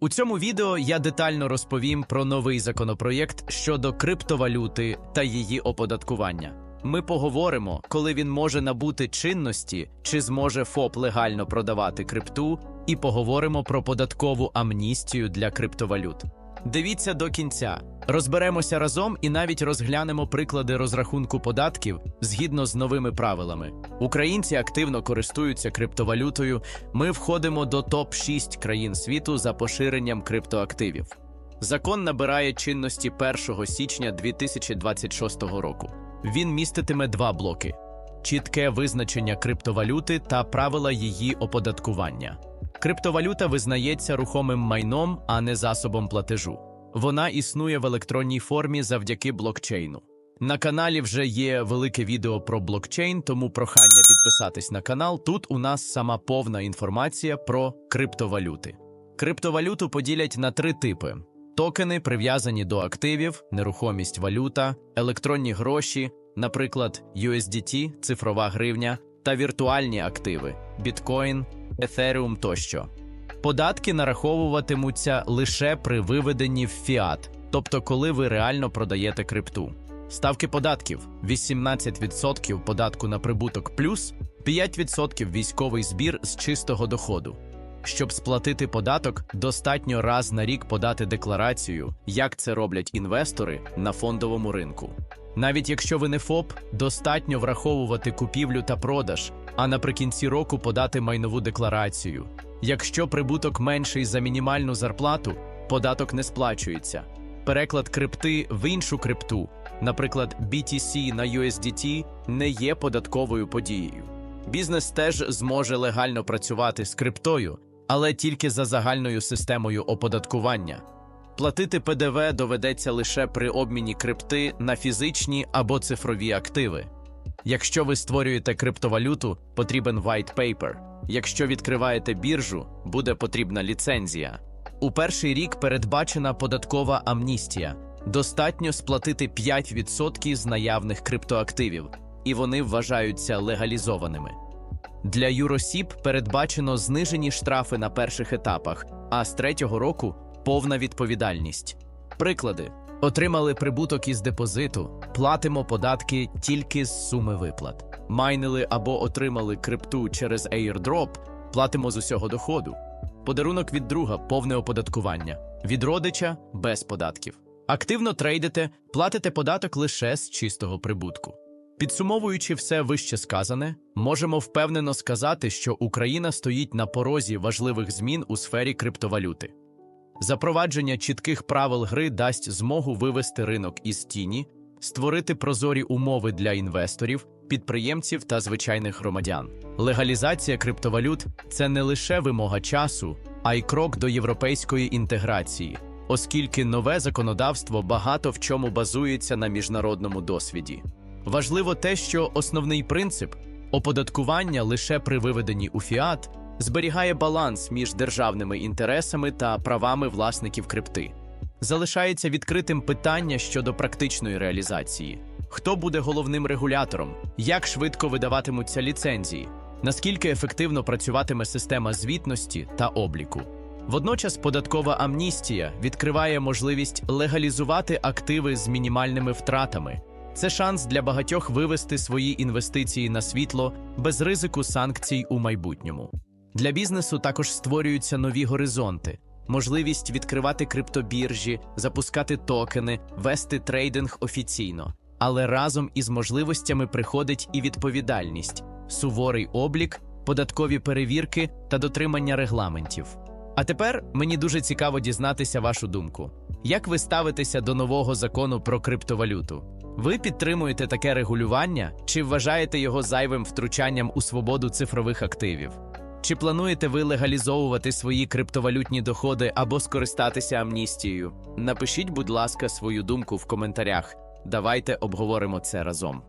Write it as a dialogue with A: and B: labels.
A: У цьому відео я детально розповім про новий законопроєкт щодо криптовалюти та її оподаткування. Ми поговоримо, коли він може набути чинності, чи зможе ФОП легально продавати крипту, і поговоримо про податкову амністію для криптовалют. Дивіться до кінця. Розберемося разом і навіть розглянемо приклади розрахунку податків згідно з новими правилами. Українці активно користуються криптовалютою. Ми входимо до топ 6 країн світу за поширенням криптоактивів. Закон набирає чинності 1 січня 2026 року. Він міститиме два блоки: чітке визначення криптовалюти та правила її оподаткування. Криптовалюта визнається рухомим майном, а не засобом платежу. Вона існує в електронній формі завдяки блокчейну. На каналі вже є велике відео про блокчейн, тому прохання підписатись на канал. Тут у нас сама повна інформація про криптовалюти. Криптовалюту поділять на три типи: токени, прив'язані до активів, нерухомість валюта, електронні гроші, наприклад, USDT, цифрова гривня, та віртуальні активи біткоін, Ethereum тощо. Податки нараховуватимуться лише при виведенні в фіат, тобто коли ви реально продаєте крипту. Ставки податків 18% податку на прибуток плюс 5% військовий збір з чистого доходу. Щоб сплатити податок, достатньо раз на рік подати декларацію, як це роблять інвестори на фондовому ринку. Навіть якщо ви не ФОП, достатньо враховувати купівлю та продаж, а наприкінці року подати майнову декларацію. Якщо прибуток менший за мінімальну зарплату, податок не сплачується. Переклад крипти в іншу крипту, наприклад, BTC на USDT, не є податковою подією. Бізнес теж зможе легально працювати з криптою, але тільки за загальною системою оподаткування. Платити ПДВ доведеться лише при обміні крипти на фізичні або цифрові активи. Якщо ви створюєте криптовалюту, потрібен white paper. Якщо відкриваєте біржу, буде потрібна ліцензія. У перший рік передбачена податкова амністія. Достатньо сплатити 5% з наявних криптоактивів, і вони вважаються легалізованими. Для юросіб передбачено знижені штрафи на перших етапах, а з третього року повна відповідальність. Приклади: отримали прибуток із депозиту, платимо податки тільки з суми виплат. Майнили або отримали крипту через airdrop, платимо з усього доходу. Подарунок від друга повне оподаткування, від родича без податків. Активно трейдите, платите податок лише з чистого прибутку. Підсумовуючи все вище сказане, можемо впевнено сказати, що Україна стоїть на порозі важливих змін у сфері криптовалюти. Запровадження чітких правил гри дасть змогу вивести ринок із тіні, створити прозорі умови для інвесторів, підприємців та звичайних громадян. Легалізація криптовалют це не лише вимога часу, а й крок до європейської інтеграції, оскільки нове законодавство багато в чому базується на міжнародному досвіді. Важливо те, що основний принцип оподаткування лише при виведенні у фіат зберігає баланс між державними інтересами та правами власників крипти. Залишається відкритим питання щодо практичної реалізації: хто буде головним регулятором, як швидко видаватимуться ліцензії, наскільки ефективно працюватиме система звітності та обліку. Водночас податкова амністія відкриває можливість легалізувати активи з мінімальними втратами. Це шанс для багатьох вивести свої інвестиції на світло без ризику санкцій у майбутньому. Для бізнесу також створюються нові горизонти, можливість відкривати криптобіржі, запускати токени, вести трейдинг офіційно. Але разом із можливостями приходить і відповідальність, суворий облік, податкові перевірки та дотримання регламентів. А тепер мені дуже цікаво дізнатися вашу думку. Як ви ставитеся до нового закону про криптовалюту? Ви підтримуєте таке регулювання чи вважаєте його зайвим втручанням у свободу цифрових активів? Чи плануєте ви легалізовувати свої криптовалютні доходи або скористатися амністією? Напишіть, будь ласка, свою думку в коментарях. Давайте обговоримо це разом.